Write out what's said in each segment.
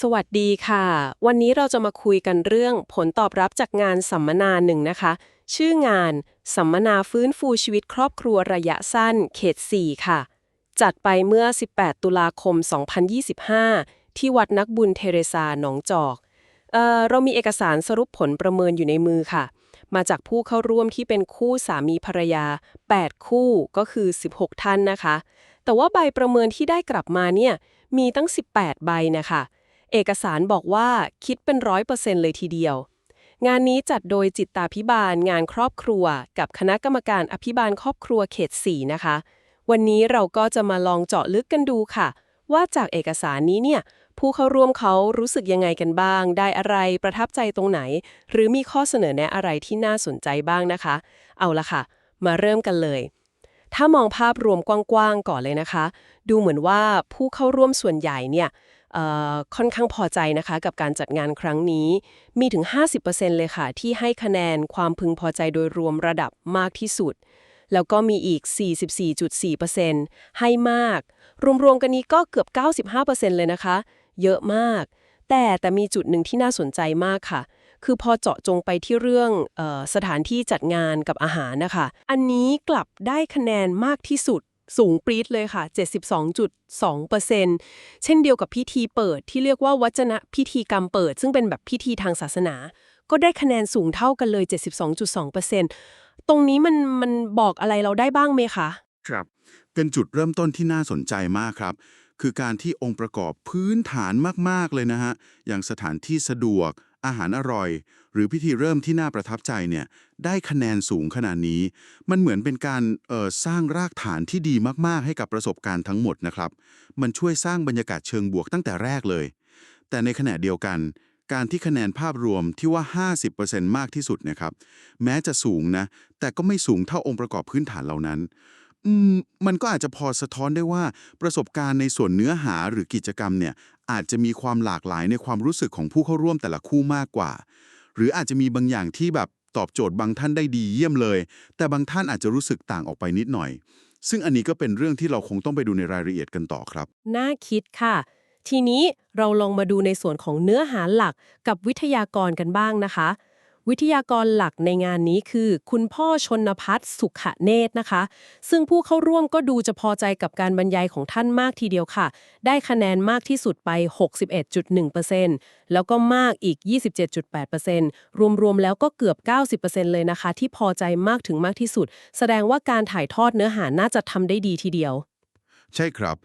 สวัสดีค่ะ วันนี้เราจะมาคุยกันเรื่องผลตอบรับจากงานสัมมนาหนึ่งนะคะ ชื่องานสัมมนาฟื้นฟูชีวิตครอบครัวระยะสั้น เขต 4 ค่ะ จัดไปเมื่อ 18 ตุลาคม 2025 ที่วัดนักบุญเทเรซาหนองจอกเออเรามีเอกสารสรุปผลประเมินอยู่ในมือค่ะ มาจากผู้เข้าร่วมที่เป็นคู่สามีภรรยา 8 คู่ก็คือ 16 ท่านนะคะ แต่ว่าใบประเมินที่ได้กลับมาเนี่ยมีตั้ง 18 ใบนะคะ เอกสารบอกว่าคิดเป็นร้อยเปอร์เซ็นต์เลยทีเดียว งานนี้จัดโดยจิตตาพิบาลงานครอบครัว กับคณะกรรมการอภิบาลครอบครัวเขต4นะคะ วันนี้เราก็จะมาลองเจาะลึกกันดูค่ะ ว่าจากเอกสารนี้เนี่ยผู้เข้าร่วมเขารู้สึกยังไงกันบ้าง ได้อะไรประทับใจตรงไหน หรือมีข้อเสนอแนะอะไรที่น่าสนใจบ้างนะคะ เอาละค่ะ มาเริ่มกันเลย ถ้ามองภาพรวมกว้างๆก่อนเลยนะคะ ดูเหมือนว่าผู้เข้าร่วมส่วนใหญ่เนี่ย ค่อนข้างพอใจนะคะกับการจัดงานครั้งนี้ มีถึง 50%เลยค่ะ ที่ให้คะแนนความพึงพอใจโดยรวมระดับมากที่สุด แล้วก็มีอีก 44.4%ให้มาก รวมๆกันนี้ก็เกือบ 95%เลยนะคะ เยอะมาก แต่แต่มีจุดหนึ่งที่น่าสนใจมากค่ะ คือพอเจาะจงไปที่เรื่องออสถานที่จัดงานกับอาหารนะคะ อันนี้กลับได้คะแนนมากที่สุด สูงปรี๊ดเลยค่ะ 72.2%เช่นเดียวกับพิธีเปิดที่เรียกว่าวัจนะพิธีกรรมเปิด ซึ่งเป็นแบบพิธีทางศาสนา ก็ได้คะแนนสูงเท่ากันเลย 72.2%ตรงนี้มันมันบอกอะไรเราได้บ้างไหมคะครับเป็นจุดเริ่มต้นที่น่าสนใจมากครับ คือการที่องค์ประกอบพื้นฐานมาก ๆ เลยนะฮะ อย่างสถานที่สะดวก อาหารอร่อย หรือพิธีเริ่มที่น่าประทับใจเนี่ยได้คะแนนสูงขนาดนี้ มันเหมือนเป็นการออสร้างรากฐานที่ดีมากๆ ให้กับประสบการณ์ทั้งหมดนะครับ มันช่วยสร้างบรรยากาศเชิงบวกตั้งแต่แรกเลย แต่ในขณะเดียวกัน การที่คะแนนภาพรวมที่ว่า 50%มากที่สุดเนะครับแม้จะสูงนะแต่ก็ไม่สูงเท่าองค์ประกอบพื้นฐานเหล่านั้นมันก็อาจจะพอสะท้อนได้ว่าประสบการณ์ในส่วนเนื้อหาหรือกิจกรรมเนี่ย อาจจะมีความหลากหลายในความรู้สึกของผู้เข้าร่วมแต่ละคู่มากกว่า หรืออาจจะมีบางอย่างที่แบบตอบโจทย์บางท่านได้ดีเยี่ยมเลย แต่บางท่านอาจจะรู้สึกต่างออกไปนิดหน่อย ซึ่งอันนี้ก็เป็นเรื่องที่เราคงต้องไปดูในรายละเอียดกันต่อครับ น่าคิดค่ะ ทีนี้เราลองมาดูในส่วนของเนื้อหาหลักกับวิทยากรกันบ้างนะคะ วิทยากรหลักในงานนี้คือ คุณพ่อชนพัฒน์สุขเนตรนะคะ ซึ่งผู้เข้าร่วมก็ดูจะพอใจกับการบรรยายของท่านมากทีเดียวค่ะ ได้คะแนนมากที่สุดไป 61.1%แล้วก็มากอีก 27.8%รวมๆแล้วก็เกือบ 90%เลยนะคะ ที่พอใจมากถึงมากที่สุด แสดงว่าการถ่ายทอดเนื้อหาน่าจะทำได้ดีทีเดียว ใช่ครับ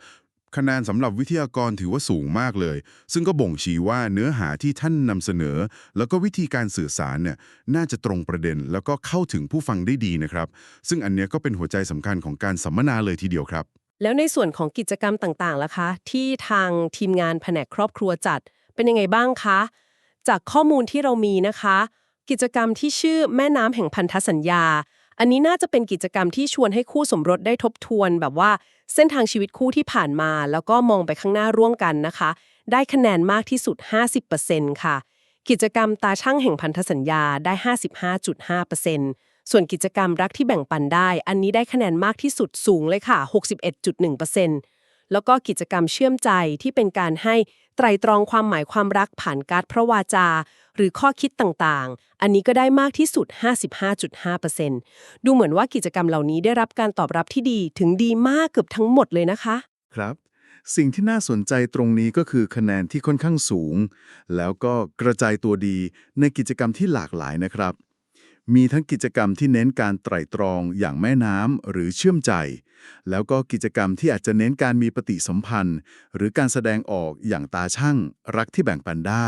คะแนนสำหรับวิทยากรถือว่าสูงมากเลย ซึ่งก็บ่งชี้ว่าเนื้อหาที่ท่านนำเสนอ แล้วก็วิธีการสื่อสารเนี่ยน่าจะตรงประเด็น แล้วก็เข้าถึงผู้ฟังได้ดีนะครับ ซึ่งอันเนี้ยก็เป็นหัวใจสำคัญของการสัมมนาเลยทีเดียวครับ แล้วในส่วนของกิจกรรมต่างๆล่ะคะ ที่ทางทีมงานแผนกครอบครัวจัด เป็นยังไงบ้างคะ จากข้อมูลที่เรามีนะคะ กิจกรรมที่ชื่อแม่น้ำแห่งพันธสัญญา อันนี้น่าจะเป็นกิจกรรมที่ชวนให้คู่สมรสได้ทบทวนแบบว่าเส้นทางชีวิตคู่ที่ผ่านมา แล้วก็มองไปข้างหน้าร่วมกันนะคะ ได้คะแนนมากที่สุด 50%ค่ะ กิจกรรมตาช่างแห่งพันธสัญญาได้ 55.5%ส่วนกิจกรรมรักที่แบ่งปันได้ อันนี้ได้คะแนนมากที่สุดสูงเลยค่ะ 61.1%แล้วก็กิจกรรมเชื่อมใจที่เป็นการให้ไตรตรองความหมายความรักผ่านการ์ดพระวาจา หรือข้อคิดต่างๆ อันนี้ก็ได้มากที่สุด 55.5%ดูเหมือนว่ากิจกรรมเหล่านี้ได้รับการตอบรับที่ดีถึงดีมากเกือบทั้งหมดเลยนะคะ ครับ สิ่งที่น่าสนใจตรงนี้ก็คือคะแนนที่ค่อนข้างสูง แล้วก็กระจายตัวดีในกิจกรรมที่หลากหลายนะครับมีทั้งกิจกรรมที่เน้นการไตร่ตรองอย่างแม่น้ำหรือเชื่อมใจ แล้วก็กิจกรรมที่อาจจะเน้นการมีปฏิสัมพันธ์ หรือการแสดงออกอย่างตาช่างรักที่แบ่งปันได้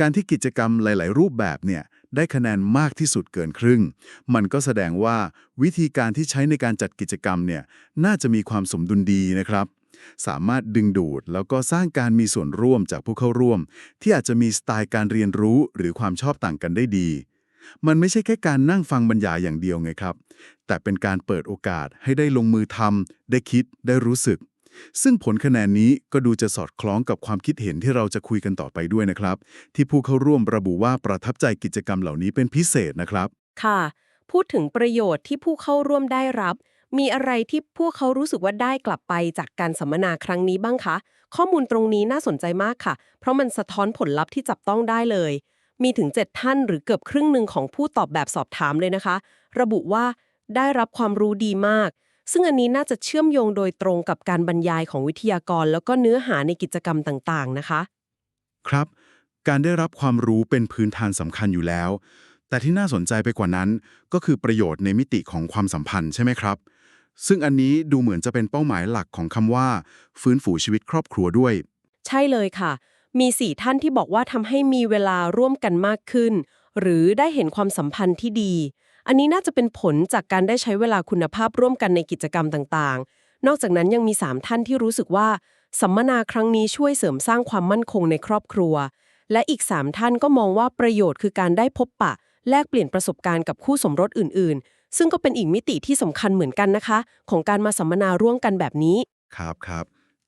การที่กิจกรรมหลาย ๆ รูปแบบเนี่ยได้คะแนนมากที่สุดเกินครึ่ง มันก็แสดงว่าวิธีการที่ใช้ในการจัดกิจกรรมเนี่ยน่าจะมีความสมดุลดีนะครับ สามารถดึงดูดแล้วก็สร้างการมีส่วนร่วมจากผู้เข้าร่วม ที่อาจจะมีสไตล์การเรียนรู้หรือความชอบต่างกันได้ดี มันไม่ใช่แค่การนั่งฟังบรรยายอย่างเดียวไงครับ แต่เป็นการเปิดโอกาสให้ได้ลงมือทำได้คิดได้รู้สึก ซึ่งผลคะแนนนี้ก็ดูจะสอดคล้องกับความคิดเห็นที่เราจะคุยกันต่อไปด้วยนะครับ ที่ผู้เข้าร่วมระบุว่าประทับใจกิจกรรมเหล่านี้เป็นพิเศษนะครับ ค่ะ พูดถึงประโยชน์ที่ผู้เข้าร่วมได้รับ มีอะไรที่พวกเขารู้สึกว่าได้กลับไปจากการสัมมนาครั้งนี้บ้างคะ ข้อมูลตรงนี้น่าสนใจมากค่ะ เพราะมันสะท้อนผลลัพธ์ที่จับต้องได้เลย มีถึง 7 ท่านหรือเกือบครึ่งหนึ่งของผู้ตอบแบบสอบถามเลยนะคะ ระบุว่าได้รับความรู้ดีมาก ซึ่งอันนี้น่าจะเชื่อมโยงโดยตรงกับการบรรยายของวิทยากร แล้วก็เนื้อหาในกิจกรรมต่างๆนะคะ ครับ การได้รับความรู้เป็นพื้นฐานสำคัญอยู่แล้ว แต่ที่น่าสนใจไปกว่านั้น ก็คือประโยชน์ในมิติของความสัมพันธ์ใช่ไหมครับ ซึ่งอันนี้ดูเหมือนจะเป็นเป้าหมายหลักของคำว่า ฟื้นฟูชีวิตครอบครัวด้วย ใช่เลยค่ะ มีสี่ท่านที่บอกว่าทำให้มีเวลาร่วมกันมากขึ้น หรือได้เห็นความสัมพันธ์ที่ดี อันนี้น่าจะเป็นผลจากการได้ใช้เวลาคุณภาพร่วมกันในกิจกรรมต่างๆ นอกจากนั้นยังมี 3 ท่านที่รู้สึกว่าสัมมนาครั้งนี้ช่วยเสริมสร้างความมั่นคงในครอบครัว และอีก 3 ท่านก็มองว่าประโยชน์คือการได้พบปะ แลกเปลี่ยนประสบการณ์กับคู่สมรสอื่น ๆ ซึ่งก็เป็นอีกมิติที่สำคัญเหมือนกันนะคะ ของการมาสัมมนาร่วมกันแบบนี้ ครับครับ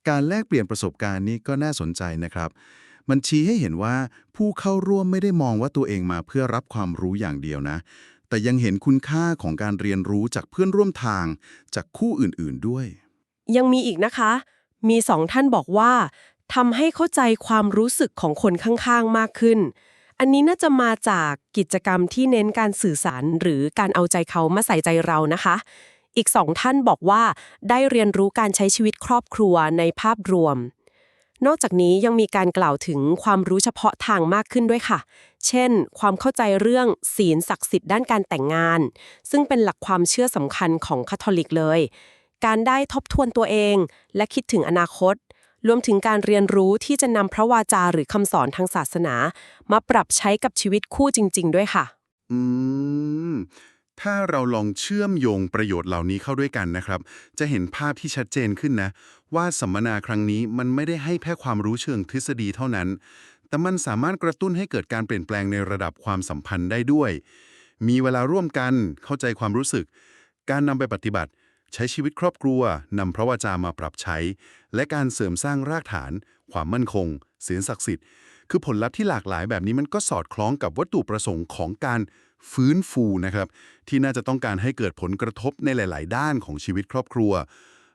การแลกเปลี่ยนประสบการณ์นี้ก็น่าสนใจนะครับ มันชี้ให้เห็นว่าผู้เข้าร่วมไม่ได้มองว่าตัวเองมาเพื่อรับความรู้อย่างเดียวนะ แต่ยังเห็นคุณค่าของการเรียนรู้จากเพื่อนร่วมทาง จากคู่อื่นๆด้วย ยังมีอีกนะคะ มีสองท่านบอกว่าทำให้เข้าใจความรู้สึกของคนข้างๆมากขึ้น อันนี้น่าจะมาจากกิจกรรมที่เน้นการสื่อสาร หรือการเอาใจเขามาใส่ใจเรานะคะ อีกสองท่านบอกว่า ได้เรียนรู้การใช้ชีวิตครอบครัวในภาพรวม นอกจากนี้ยังมีการกล่าวถึงความรู้เฉพาะทางมากขึ้นด้วยค่ะ เช่น ความเข้าใจเรื่องศีลศักดิ์สิทธิ์ด้านการแต่งงาน ซึ่งเป็นหลักความเชื่อสำคัญของคาทอลิกเลย การได้ทบทวนตัวเอง และคิดถึงอนาคต รวมถึงการเรียนรู้ที่จะนำพระวาจาหรือคำสอนทางศาสนา มาปรับใช้กับชีวิตคู่จริง ๆ ด้วยค่ะ อืมถ้าเราลองเชื่อมโยงประโยชน์เหล่านี้เข้าด้วยกันนะครับ จะเห็นภาพที่ชัดเจนขึ้นนะ ว่าสัมมนาครั้งนี้มันไม่ได้ให้แค่ความรู้เชิงทฤษฎีเท่านั้น แต่มันสามารถกระตุ้นให้เกิดการเปลี่ยนแปลงในระดับความสัมพันธ์ได้ด้วย มีเวลาร่วมกันเข้าใจความรู้สึก การนำไปปฏิบัติ ใช้ชีวิตครอบครัวนำพระวจามาปรับใช้ และการเสริมสร้างรากฐาน ความมั่นคงเสียงศักดิ์สิทธิ์คือผลลัพธ์ที่หลากหลายแบบนี้มันก็สอดคล้องกับวัตถุประสงค์ของการฟื้นฟูนะครับ ที่น่าจะต้องการให้เกิดผลกระทบในหลาย ๆ ด้านของชีวิตครอบครัว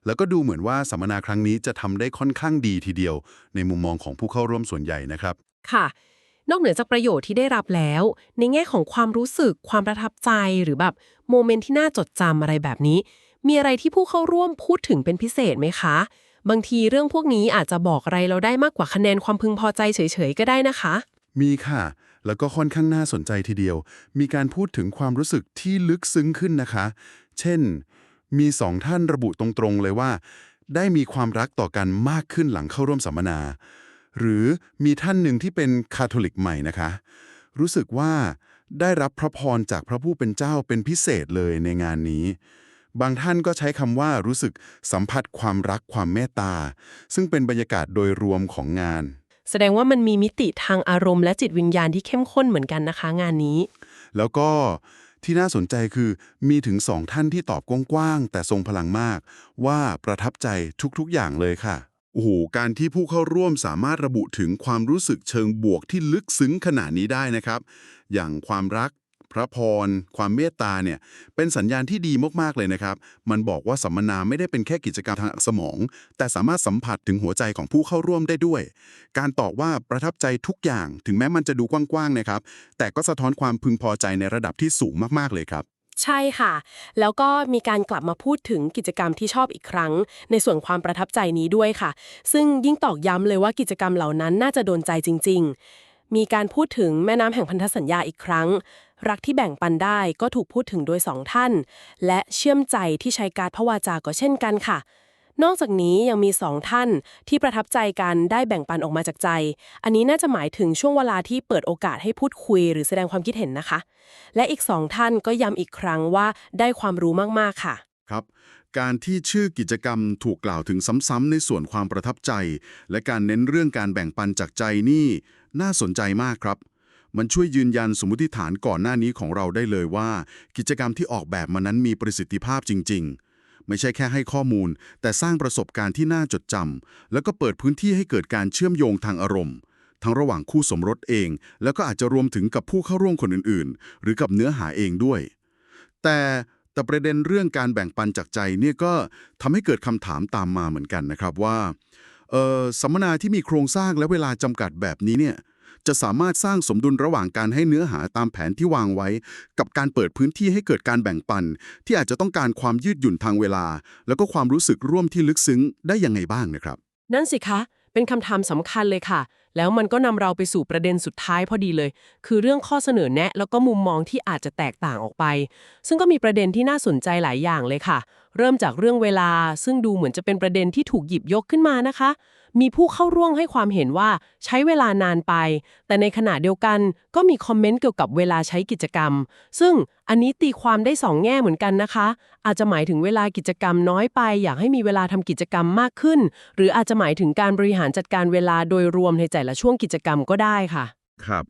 แล้วก็ดูเหมือนว่าสัมมนาครั้งนี้จะทำได้ค่อนข้างดีทีเดียว ในมุมมองของผู้เข้าร่วมส่วนใหญ่นะครับ ค่ะ นอกเหนือจากประโยชน์ที่ได้รับแล้ว ในแง่ของความรู้สึก ความประทับใจหรือแบบโมเมนต์ที่น่าจดจำอะไรแบบนี้ มีอะไรที่ผู้เข้าร่วมพูดถึงเป็นพิเศษไหมคะ บางทีเรื่องพวกนี้อาจจะบอกอะไรเราได้มากกว่าคะแนนความพึงพอใจเฉยๆก็ได้นะคะ มีค่ะ แล้วก็ค่อนข้างน่าสนใจทีเดียว มีการพูดถึงความรู้สึกที่ลึกซึ้งขึ้นนะคะ เช่น มีสองท่านระบุตรงๆเลยว่า ได้มีความรักต่อกันมากขึ้นหลังเข้าร่วมสัมมนา หรือมีท่านหนึ่งที่เป็นคาทอลิกใหม่นะคะ รู้สึกว่าได้รับพระพรจากพระผู้เป็นเจ้าเป็นพิเศษเลยในงานนี้ บางท่านก็ใช้คำว่ารู้สึกสัมผัสความรักความเมตตา ซึ่งเป็นบรรยากาศโดยรวมของงาน แสดงว่ามันมีมิติทางอารมณ์และจิตวิญญาณที่เข้มข้นเหมือนกันนะคะ งานนี้ แล้วก็ ที่น่าสนใจคือมีถึงสองท่านที่ตอบกว้างๆ แต่ทรงพลังมาก ว่าประทับใจทุกๆอย่างเลยค่ะ โอ้โห การที่ผู้เข้าร่วมสามารถระบุถึงความรู้สึกเชิงบวกที่ลึกซึ้งขนาดนี้ได้นะครับ อย่างความรัก พระพร ความเมตตาเนี่ยเป็นสัญญาณที่ดีมากๆเลยนะครับ มันบอกว่าสัมมนาไม่ได้เป็นแค่กิจกรรมทางสมอง แต่สามารถสัมผัสถึงหัวใจของผู้เข้าร่วมได้ด้วย การตอบว่าประทับใจทุกอย่าง ถึงแม้มันจะดูกว้างๆนะครับ แต่ก็สะท้อนความพึงพอใจในระดับที่สูงมากๆเลยครับใช่ค่ะ แล้วก็มีการกลับมาพูดถึงกิจกรรมที่ชอบอีกครั้ง ในส่วนความประทับใจนี้ด้วยค่ะ ซึ่งยิ่งตอกย้ำเลยว่ากิจกรรมเหล่านั้นน่าจะโดนใจจริง ๆ มีการพูดถึงแม่น้ำแห่งพันธสัญญาอีกครั้ง รักที่แบ่งปันได้ก็ถูกพูดถึงโดยสองท่าน และเชื่อมใจที่ใช้การพระวาจาก็เช่นกันค่ะ นอกจากนี้ยังมีสองท่านที่ประทับใจกันได้แบ่งปันออกมาจากใจ อันนี้น่าจะหมายถึงช่วงเวลาที่เปิดโอกาสให้พูดคุยหรือแสดงความคิดเห็นนะคะ และอีกสองท่านก็ย้ำอีกครั้งว่าได้ความรู้มากๆค่ะ ครับการที่ชื่อกิจกรรมถูกกล่าวถึงซ้ำๆในส่วนความประทับใจ และการเน้นเรื่องการแบ่งปันจากใจนี่ น่าสนใจมากครับ มันช่วยยืนยันสมมติฐานก่อนหน้านี้ของเราได้เลยว่า กิจกรรมที่ออกแบบมานั้นมีประสิทธิภาพจริง ๆ ไม่ใช่แค่ให้ข้อมูล แต่สร้างประสบการณ์ที่น่าจดจำแล้วก็เปิดพื้นที่ให้เกิดการเชื่อมโยงทางอารมณ์ ทั้งระหว่างคู่สมรสเอง แล้วก็อาจจะรวมถึงกับผู้เข้าร่วมคนอื่น ๆ หรือกับเนื้อหาเองด้วย แต่แต่ประเด็นเรื่องการแบ่งปันจากใจเนี่ยก็ทำให้เกิดคำถามตามมาเหมือนกันนะครับว่าเออสัมมนาที่มีโครงสร้างและเวลาจำกัดแบบนี้เนี่ย จะสามารถสร้างสมดุลระหว่างการให้เนื้อหาตามแผนที่วางไว้ กับการเปิดพื้นที่ให้เกิดการแบ่งปัน ที่อาจจะต้องการความยืดหยุ่นทางเวลา แล้วก็ความรู้สึกร่วมที่ลึกซึ้งได้ยังไงบ้างนะครับ นั่นสิคะ เป็นคำถามสำคัญเลยค่ะ แล้วมันก็นำเราไปสู่ประเด็นสุดท้ายพอดีเลย คือเรื่องข้อเสนอแนะ แล้วก็มุมมองที่อาจจะแตกต่างออกไป ซึ่งก็มีประเด็นที่น่าสนใจหลายอย่างเลยค่ะ เริ่มจากเรื่องเวลา ซึ่งดูเหมือนจะเป็นประเด็นที่ถูกหยิบยกขึ้นมานะคะ มีผู้เข้าร่วมให้ความเห็นว่าใช้เวลานานไป แต่ในขณะเดียวกันก็มีคอมเมนต์เกี่ยวกับเวลาใช้กิจกรรม ซึ่งอันนี้ตีความได้สองแง่เหมือนกันนะคะ อาจจะหมายถึงเวลากิจกรรมน้อยไป อยากให้มีเวลาทำกิจกรรมมากขึ้น หรืออาจจะหมายถึงการบริหารจัดการเวลาโดยรวมในแต่ละช่วงกิจกรรมก็ได้ค่ะ ครับ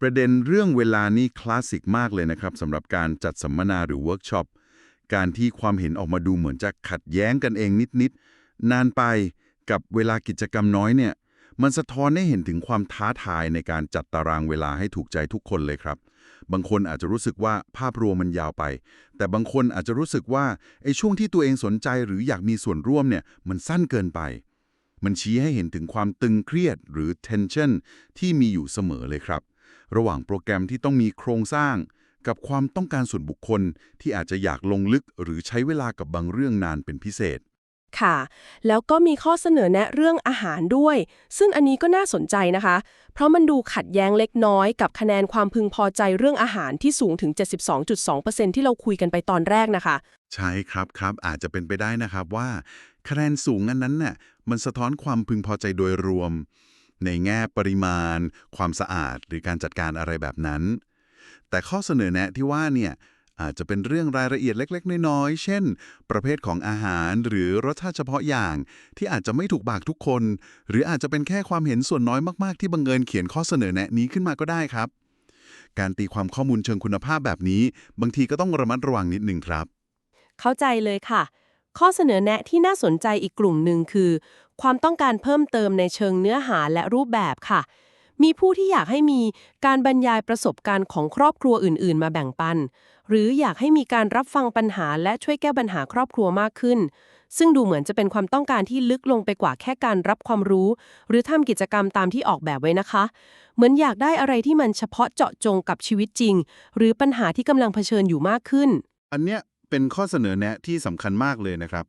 ประเด็นเรื่องเวลานี่คลาสสิกมากเลยนะครับสำหรับการจัดสัมมนาหรือเวิร์กช็อปการที่ความเห็นออกมาดูเหมือนจะขัดแย้งกันเองนิดๆนานไป กับเวลากิจกรรมน้อยเนี่ยมันสะท้อนให้เห็นถึงความท้าทายในการจัดตารางเวลาให้ถูกใจทุกคนเลยครับ บางคนอาจจะรู้สึกว่าภาพรวมมันยาวไป แต่บางคนอาจจะรู้สึกว่าไอ้ช่วงที่ตัวเองสนใจหรืออยากมีส่วนร่วมเนี่ยมันสั้นเกินไป มันชี้ให้เห็นถึงความตึงเครียดหรือ tension ที่มีอยู่เสมอเลยครับ ระหว่างโปรแกรมที่ต้องมีโครงสร้าง กับความต้องการส่วนบุคคลที่อาจจะอยากลงลึกหรือใช้เวลากับบางเรื่องนานเป็นพิเศษ ค่ะ แล้วก็มีข้อเสนอแนะเรื่องอาหารด้วย ซึ่งอันนี้ก็น่าสนใจนะคะ เพราะมันดูขัดแย้งเล็กน้อยกับคะแนนความพึงพอใจเรื่องอาหารที่สูงถึง 72.2%ที่เราคุยกันไปตอนแรกนะคะ ใช่ครับครับ อาจจะเป็นไปได้นะครับว่า คะแนนสูงอันนั้นน่ะมันสะท้อนความพึงพอใจโดยรวม ในแง่ปริมาณ ความสะอาด หรือการจัดการอะไรแบบนั้น แต่ข้อเสนอแนะที่ว่าเนี่ย อาจจะเป็นเรื่องรายละเอียดเล็ก ๆ น้อยๆ เช่น ประเภทของอาหารหรือรสชาติเฉพาะอย่าง ที่อาจจะไม่ถูกปากทุกคน หรืออาจจะเป็นแค่ความเห็นส่วนน้อยมากๆ ที่บังเอิญเขียนข้อเสนอแนะนี้ขึ้นมาก็ได้ครับ การตีความข้อมูลเชิงคุณภาพแบบนี้ บางทีก็ต้องระมัดระวังนิดนึงครับ เข้าใจเลยค่ะ ข้อเสนอแนะที่น่าสนใจอีกกลุ่มหนึ่งคือ ความต้องการเพิ่มเติมในเชิงเนื้อหาและรูปแบบค่ะ มีผู้ที่อยากให้มีการบรรยายประสบการณ์ของครอบครัวอื่น ๆ มาแบ่งปัน หรืออยากให้มีการรับฟังปัญหาและช่วยแก้ปัญหาครอบครัวมากขึ้น ซึ่งดูเหมือนจะเป็นความต้องการที่ลึกลงไปกว่าแค่การรับความรู้ หรือทำกิจกรรมตามที่ออกแบบไว้นะคะ เหมือนอยากได้อะไรที่มันเฉพาะเจาะจงกับชีวิตจริง หรือปัญหาที่กำลังเผชิญอยู่มากขึ้น อันเนี้ยเป็นข้อเสนอแนะที่สำคัญมากเลยนะครับ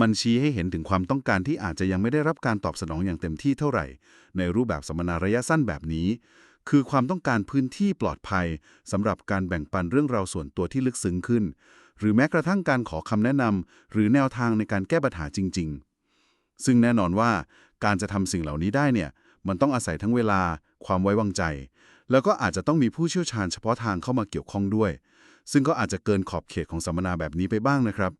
มันชี้ให้เห็นถึงความต้องการที่อาจจะยังไม่ได้รับการตอบสนองอย่างเต็มที่เท่าไหร่ ในรูปแบบสัมมนาระยะสั้นแบบนี้ คือความต้องการพื้นที่ปลอดภัยสำหรับการแบ่งปันเรื่องราวส่วนตัวที่ลึกซึ้งขึ้น หรือแม้กระทั่งการขอคำแนะนำหรือแนวทางในการแก้ปัญหาจริง ๆ ซึ่งแน่นอนว่าการจะทำสิ่งเหล่านี้ได้เนี่ยมันต้องอาศัยทั้งเวลา ความไว้วางใจ แล้วก็อาจจะต้องมีผู้เชี่ยวชาญเฉพาะทางเข้ามาเกี่ยวข้องด้วย ซึ่งก็อาจจะเกินขอบเขตของสัมมนาแบบนี้ไปบ้างนะครับ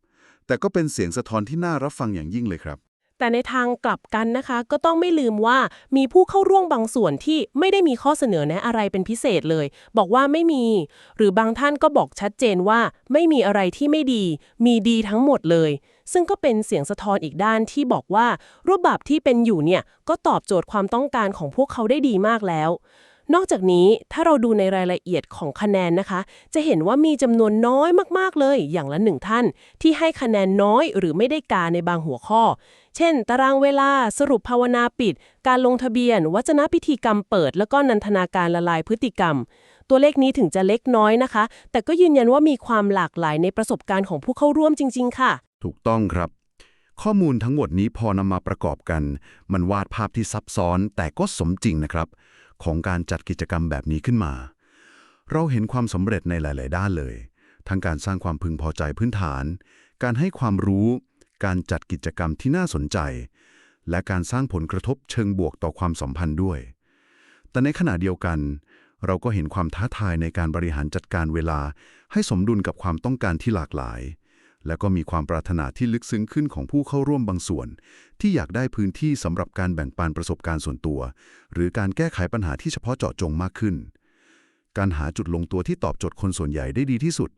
แต่ก็เป็นเสียงสะท้อนที่น่ารับฟังอย่างยิ่งเลยครับ แต่ในทางกลับกันนะคะ ก็ต้องไม่ลืมว่ามีผู้เข้าร่วมบางส่วนที่ไม่ได้มีข้อเสนอแนะอะไรเป็นพิเศษเลย บอกว่าไม่มี หรือบางท่านก็บอกชัดเจนว่าไม่มีอะไรที่ไม่ดี มีดีทั้งหมดเลย ซึ่งก็เป็นเสียงสะท้อนอีกด้านที่บอกว่ารูปแบบที่เป็นอยู่เนี่ยก็ตอบโจทย์ความต้องการของพวกเขาได้ดีมากแล้ว นอกจากนี้ถ้าเราดูในรายละเอียดของคะแนนนะคะ จะเห็นว่ามีจำนวนน้อยมากๆเลย อย่างละหนึ่งท่าน ที่ให้คะแนนน้อยหรือไม่ได้การในบางหัวข้อ เช่น ตารางเวลาสรุปภาวนาปิด การลงทะเบียน วัจนพิธีกรรมเปิด แล้วก็นันทนาการละลายพฤติกรรม ตัวเลขนี้ถึงจะเล็กน้อยนะคะ แต่ก็ยืนยันว่ามีความหลากหลายในประสบการณ์ของผู้เข้าร่วมจริง ๆ ค่ะ ถูกต้องครับข้อมูลทั้งหมดนี้พอนำมาประกอบกัน มันวาดภาพที่ซับซ้อนแต่ก็สมจริงนะครับ ของการจัดกิจกรรมแบบนี้ขึ้นมา เราเห็นความสำเร็จในหลาย ๆ ด้านเลย ทั้งการสร้างความพึงพอใจพื้นฐาน การให้ความรู้ การจัดกิจกรรมที่น่าสนใจ และการสร้างผลกระทบเชิงบวกต่อความสัมพันธ์ด้วย แต่ในขณะเดียวกัน เราก็เห็นความท้าทายในการบริหารจัดการเวลา ให้สมดุลกับความต้องการที่หลากหลาย และก็มีความปรารถนาที่ลึกซึ้งขึ้นของผู้เข้าร่วมบางส่วน ที่อยากได้พื้นที่สำหรับการแบ่งปันประสบการณ์ส่วนตัว หรือการแก้ไขปัญหาที่เฉพาะเจาะจงมากขึ้น การหาจุดลงตัวที่ตอบโจทย์คนส่วนใหญ่ได้ดีที่สุด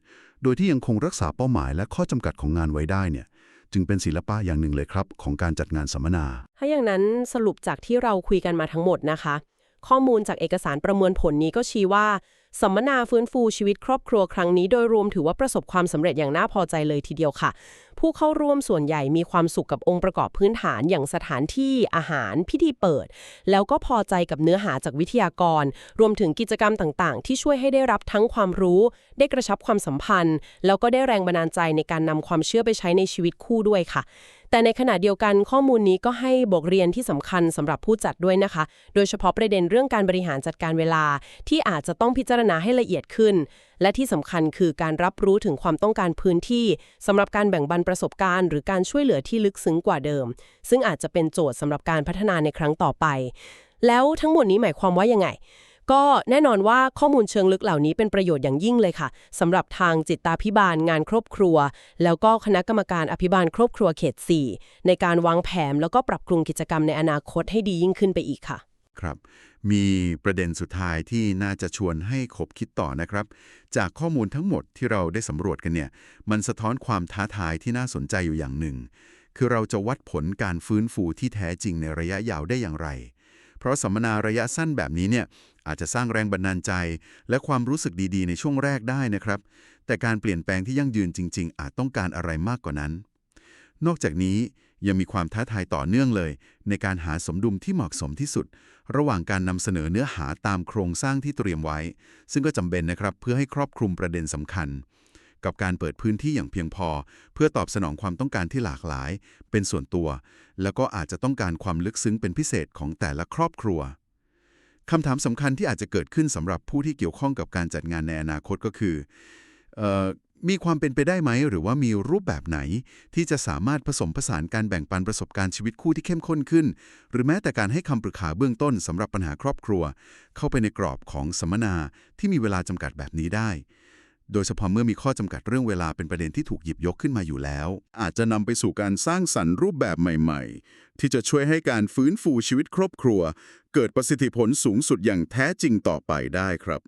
โดยที่ยังคงรักษาเป้าหมายและข้อจำกัดของงานไว้ได้เนี่ยจึงเป็นศิลปะอย่างหนึ่งเลยครับ ของการจัดงานสัมมนา ถ้าอย่างนั้นสรุปจากที่เราคุยกันมาทั้งหมดนะคะ ข้อมูลจากเอกสารประเมินผลนี้ก็ชี้ว่า สัมมนาฟื้นฟูชีวิตครอบครัวครั้งนี้โดยรวมถือว่าประสบความสำเร็จอย่างน่าพอใจเลยทีเดียวค่ะ ผู้เข้าร่วมส่วนใหญ่มีความสุขกับองค์ประกอบพื้นฐานอย่างสถานที่อาหารพิธีเปิด แล้วก็พอใจกับเนื้อหาจากวิทยากร รวมถึงกิจกรรมต่างๆ ที่ช่วยให้ได้รับทั้งความรู้ ได้กระชับความสัมพันธ์ แล้วก็ได้แรงบันดาลใจในการนำความเชื่อไปใช้ในชีวิตคู่ด้วยค่ะ แต่ในขณะเดียวกันข้อมูลนี้ก็ให้บทเรียนที่สำคัญสำหรับผู้จัดด้วยนะคะ โดยเฉพาะประเด็นเรื่องการบริหารจัดการเวลา ที่อาจจะต้องพิจารณาให้ละเอียดขึ้น และที่สำคัญคือการรับรู้ถึงความต้องการพื้นที่สำหรับการแบ่งปันประสบการณ์ หรือการช่วยเหลือที่ลึกซึ้งกว่าเดิม ซึ่งอาจจะเป็นโจทย์สำหรับการพัฒนาในครั้งต่อไป แล้วทั้งหมดนี้หมายความว่ายังไง ก็แน่นอนว่าข้อมูลเชิงลึกเหล่านี้เป็นประโยชน์อย่างยิ่งเลยค่ะสำหรับทางจิตาพิบาลงานครอบครัว แล้วก็คณะกรรมการอภิบาลครอบครัวเขต 4 ในการวางแผนแล้วก็ปรับปรุงกิจกรรมในอนาคตให้ดียิ่งขึ้นไปอีกค่ะ ครับ มีประเด็นสุดท้ายที่น่าจะชวนให้ขบคิดต่อนะครับ จากข้อมูลทั้งหมดที่เราได้สำรวจกันเนี่ย มันสะท้อนความท้าทายที่น่าสนใจอยู่อย่างหนึ่ง คือเราจะวัดผลการฟื้นฟูที่แท้จริงในระยะยาวได้อย่างไร เพราะสัมมนาระยะสั้นแบบนี้เนี่ย อาจจะสร้างแรงบันดาลใจ และความรู้สึกดีๆ ในช่วงแรกได้นะครับ แต่การเปลี่ยนแปลงที่ยั่งยืนจริง ๆ อาจต้องการอะไรมากกว่านั้น นอกจากนี้ยังมีความท้าทายต่อเนื่องเลย ในการหาสมดุลที่เหมาะสมที่สุด ระหว่างการนำเสนอเนื้อหาตามโครงสร้างที่เตรียมไว้ ซึ่งก็จำเป็นนะครับเพื่อให้ครอบคลุมประเด็นสำคัญ กับการเปิดพื้นที่อย่างเพียงพอ เพื่อตอบสนองความต้องการที่หลากหลาย เป็นส่วนตัว แล้วก็อาจจะต้องการความลึกซึ้งเป็นพิเศษของแต่ละครอบครัว คำถามสำคัญที่อาจจะเกิดขึ้นสำหรับผู้ที่เกี่ยวข้องกับการจัดงานในอนาคตก็คือออมีความเป็นไปได้ไหม หรือว่ามีรูปแบบไหน ที่จะสามารถผสมผสานการแบ่งปันประสบการณ์ชีวิตคู่ที่เข้มข้นขึ้น หรือแม้แต่การให้คำปรึกษาเบื้องต้นสำหรับปัญหาครอบครัว เข้าไปในกรอบของสัมมนาที่มีเวลาจำกัดแบบนี้ได้ โดยเฉพาะเมื่อมีข้อจำกัดเรื่องเวลาเป็นประเด็นที่ถูกหยิบยกขึ้นมาอยู่แล้ว อาจจะนำไปสู่การสร้างสรรค์รูปแบบใหม่ ๆ ที่จะช่วยให้การฟื้นฟูชีวิตครอบครัว เกิดประสิทธิผลสูงสุดอย่างแท้จริงต่อไปได้ครับ